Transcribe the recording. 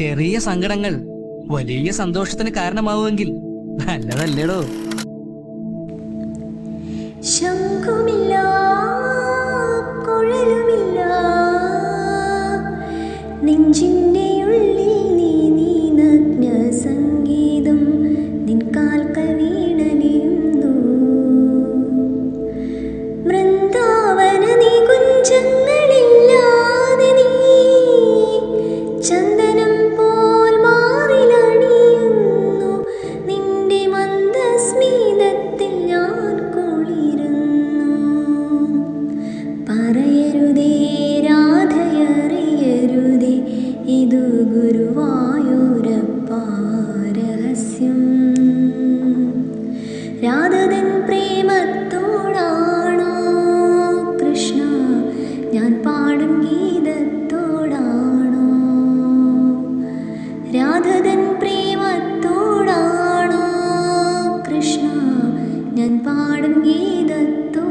ചെറിയ സങ്കടങ്ങൾ വലിയ സന്തോഷത്തിന് കാരണമാവുമെങ്കിൽ നല്ലതല്ലേടോ? കുഴലുമില്ല നെഞ്ചിന്റെ ഉള്ളിൽ ഇതു ഗുരുവായൂരപ്പ രാധതൻ പ്രേമത്തോടാണോ കൃഷ്ണ? ഞാൻ പാടും ഗീതത്തോടാണോ? രാധതൻ പ്രേമത്തോടാണോ കൃഷ്ണ? ഞാൻ പാടും ഗീതത്തോടാണോ